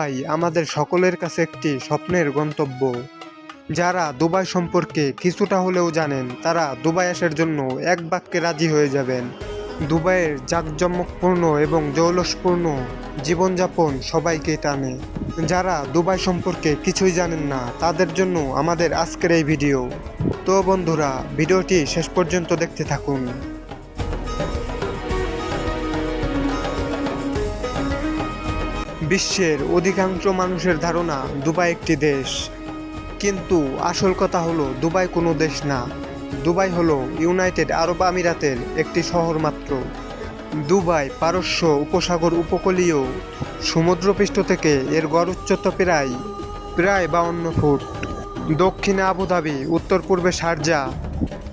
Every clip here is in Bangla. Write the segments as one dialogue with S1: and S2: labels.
S1: দুবাই আমাদের সকলের কাছে একটি স্বপ্নের গন্তব্য। যারা দুবাই সম্পর্কে কিছুটা হলেও জানেন, তারা দুবাই আসার জন্য এক বাক্যে রাজি হয়ে যাবেন। দুবাইয়ের জাঁকজমকপূর্ণ এবং জৌলসপূর্ণ জীবনযাপন সবাইকে টানে। যারা দুবাই সম্পর্কে কিছুই জানেন না, তাদের জন্য আমাদের আজকের এই ভিডিও। তো বন্ধুরা, ভিডিওটি শেষ পর্যন্ত দেখতে থাকুন। বিশ্বের অধিকাংশ মানুষের ধারণা দুবাই একটি দেশ। কিন্তু আসল কথা হলো, দুবাই কোনো দেশ না। দুবাই হলো ইউনাইটেড আরব আমিরাতের একটি শহর মাত্র। দুবাই পারস্য উপসাগর উপকূলীয় সমুদ্রপৃষ্ঠ থেকে এর গড় উচ্চতা প্রায় প্রায় বাউন্ন ফুট। দক্ষিণে আবুধাবি উত্তর পূর্বে শারজা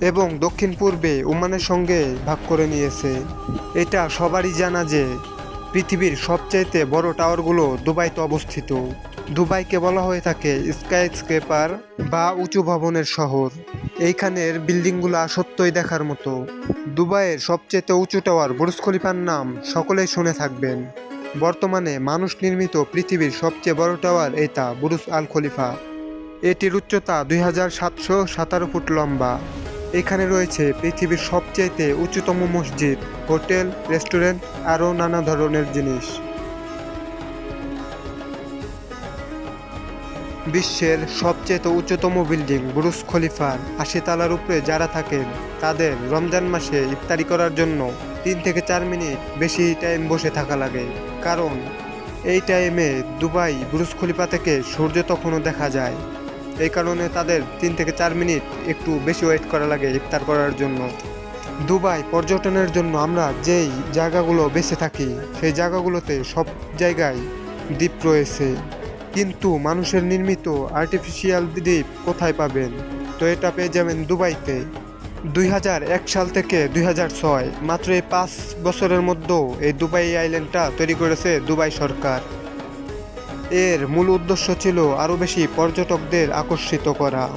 S1: এবং দক্ষিণ পূর্বে ওমানের সঙ্গে ভাগ করে নিয়েছে। এটা সবারই জানা যে পৃথিবীর সবচাইতে বড় টাওয়ারগুলো দুবাইতে অবস্থিত। দুবাইকে বলা হয়ে থাকে স্কাই স্কেপার বা উঁচু ভবনের শহর। এইখানের বিল্ডিংগুলো সত্যই দেখার মতো। দুবাইয়ের সবচেয়ে উঁচু টাওয়ার বুরুজ খলিফার নাম সকলেই শুনে থাকবেন। বর্তমানে মানুষ নির্মিত পৃথিবীর সবচেয়ে বড় টাওয়ার এটা বুরুজ আল খলিফা। এটির উচ্চতা দুই ফুট লম্বা। এখানে রয়েছে পৃথিবীর সবচেয়ে উচ্চতম মসজিদ, হোটেল, রেস্টুরেন্ট, আরও নানা ধরনের জিনিস। বিশ্বের সবচেয়ে উচ্চতম বিল্ডিং, বুরুজ খলিফার আশি তালার উপরে যারা থাকেন, তাদের রমজান মাসে ইফতারি করার জন্য তিন থেকে চার মিনিট বেশি টাইম বসে থাকা লাগে। কারণ এই টাইমে দুবাই বুরুজ খলিফা থেকে সূর্য তখনও দেখা যায়। এই কারণে তাদের তিন থেকে চার মিনিট একটু বেশি ওয়েট করা লাগে ইফতার করার জন্য। দুবাই পর্যটনের জন্য আমরা যেই জায়গাগুলো বেঁচে থাকি, সেই জায়গাগুলোতে সব জায়গায় দ্বীপ রয়েছে। কিন্তু মানুষের নির্মিত আর্টিফিশিয়াল দ্বীপ কোথায় পাবেন? তো এটা পেয়ে যাবেন দুবাইতে। দুই হাজার এক সাল থেকে দুই ছয়, মাত্র এই পাঁচ বছরের মধ্যেও এই দুবাই আইল্যান্ডটা তৈরি করেছে দুবাই সরকার। এর মূল উদ্দেশ্য ছিল আরও বেশি পর্যটকদের আকর্ষিত করা।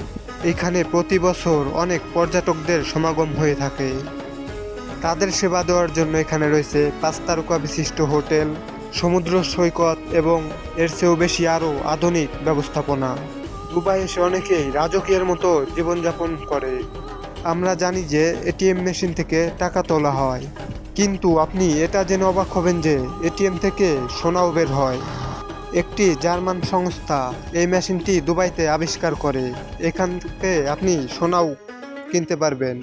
S1: এখানে প্রতি বছর অনেক পর্যটকদের সমাগম হয়ে থাকে। তাদের সেবা দেওয়ার জন্য এখানে রয়েছে পাঁচ তারকা বিশিষ্ট হোটেল, সমুদ্র সৈকত এবং এর চেয়েও বেশি আরও আধুনিক ব্যবস্থাপনা। দুবাই এসে অনেকেই রাজকীয়ের মতো জীবনযাপন করে। আমরা জানি যে এটিএম মেশিন থেকে টাকা তোলা হয়। কিন্তু আপনি এটা জেনে অবাক হবেন যে এটিএম থেকে সোনাও বের হয়। একটি জার্মান সংস্থা এই মেশিনটি দুবাইতে আবিষ্কার করে। এখান থেকে আপনি সোনাও কিনতে পারবেন।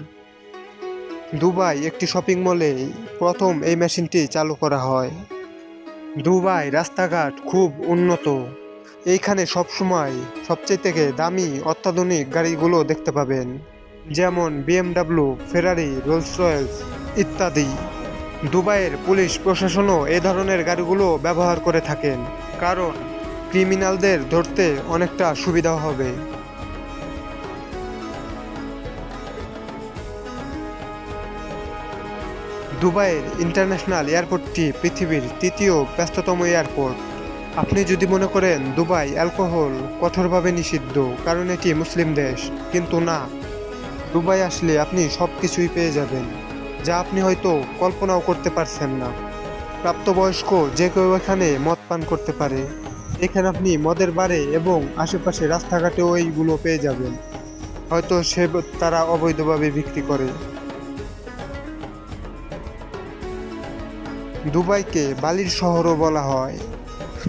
S1: দুবাই একটি শপিং মলে প্রথম এই মেশিনটি চালু করা হয়। দুবাই রাস্তাঘাট খুব উন্নত। এইখানে সবসময় সবচেয়ে থেকে দামি অত্যাধুনিক গাড়িগুলো দেখতে পাবেন, যেমন বিএমডাব্লিউ, ফেরারি রোলস রয়েলস ইত্যাদি। দুবাইয়ের পুলিশ প্রশাসনও এ ধরনের গাড়িগুলো ব্যবহার করে থাকেন। কারণ ক্রিমিনালদের ধরতে অনেকটা সুবিধা হবে। দুবাইয়ের ইন্টারন্যাশনাল এয়ারপোর্টটি পৃথিবীর তৃতীয় ব্যস্ততম এয়ারপোর্ট। আপনি যদি মনে করেন দুবাই অ্যালকোহল কঠোরভাবে নিষিদ্ধ, কারণ এটি মুসলিম দেশ, কিন্তু না। দুবাই আসলে আপনি সব কিছুই পেয়ে যাবেন, যা আপনি হয়তো কল্পনাও করতে পারছেন না। প্রাপ্তবয়স্ক যে কেউ এখানে মদ পান করতে পারে, এখানে আপনি মদের বারে এবং আশেপাশে রাস্তাঘাটেও এইগুলো পেয়ে যাবেন। হয়তো সে তারা অবৈধভাবে বিক্রি করে। দুবাইকে বালির শহরও বলা হয়।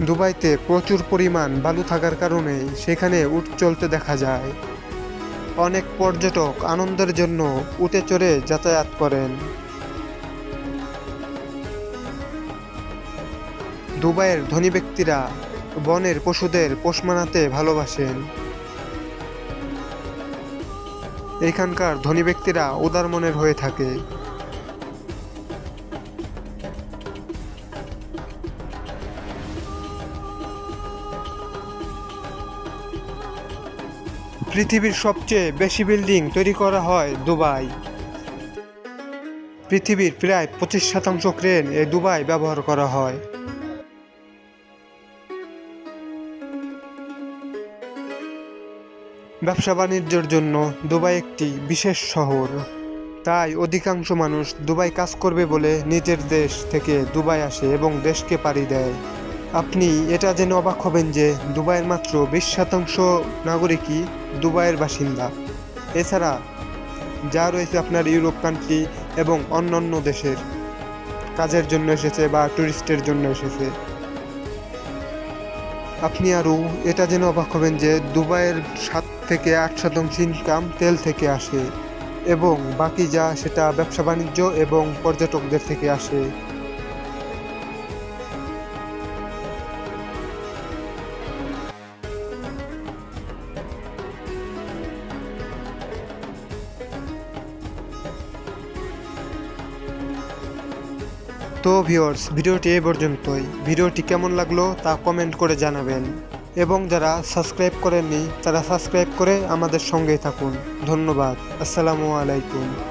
S1: দুবাইতে প্রচুর পরিমাণ বালু থাকার কারণে সেখানে উট চলতে দেখা যায়। অনেক পর্যটক আনন্দের জন্য উটে চড়ে যাতায়াত করেন। দুবাইয়ের ধনী ব্যক্তিরা বনের পশুদের পোষ মানাতে ভালোবাসেন। এখানকার ধনী ব্যক্তিরা উদার মনের হয়ে থাকে। পৃথিবীর সবচেয়ে বেশি বিল্ডিং তৈরি করা হয় দুবাই। পৃথিবীর প্রায় পঁচিশ শতাংশ ক্রেন এ দুবাই ব্যবহার করা হয়। ব্যবসা বাণিজ্যের জন্য দুবাই একটি বিশেষ শহর। তাই অধিকাংশ মানুষ দুবাই কাজ করবে বলে নিজের দেশ থেকে দুবাই আসে এবং দেশকে পাড়ি দেয়। আপনি এটা জেনে অবাক হবেন যে দুবাইয়ের মাত্র বিশ শতাংশ নাগরিকই দুবাইয়ের বাসিন্দা। এছাড়া যা রয়েছে আপনার ইউরোপ কান্ট্রি এবং অন্যান্য দেশের কাজের জন্য এসেছে বা টুরিস্টের জন্য এসেছে। আপনি আরও এটা জেনে অবাক হবেন যে দুবাইয়ের সাত থেকে আট শতাংশ ইনকাম তেল থেকে আসে এবং বাকি যা সেটা ব্যবসা বাণিজ্য এবং পর্যটকদের থেকে আসে। তো ভিউয়ার্স ভিডিওটি এই পর্যন্তই। ভিডিওটি কেমন লাগল তা কমেন্ট করে জানাবেন। এবং যারা সাবস্ক্রাইব করেননি তারা সাবস্ক্রাইব করে আমাদের সঙ্গেই থাকুন। ধন্যবাদ। আসসালামু আলাইকুম।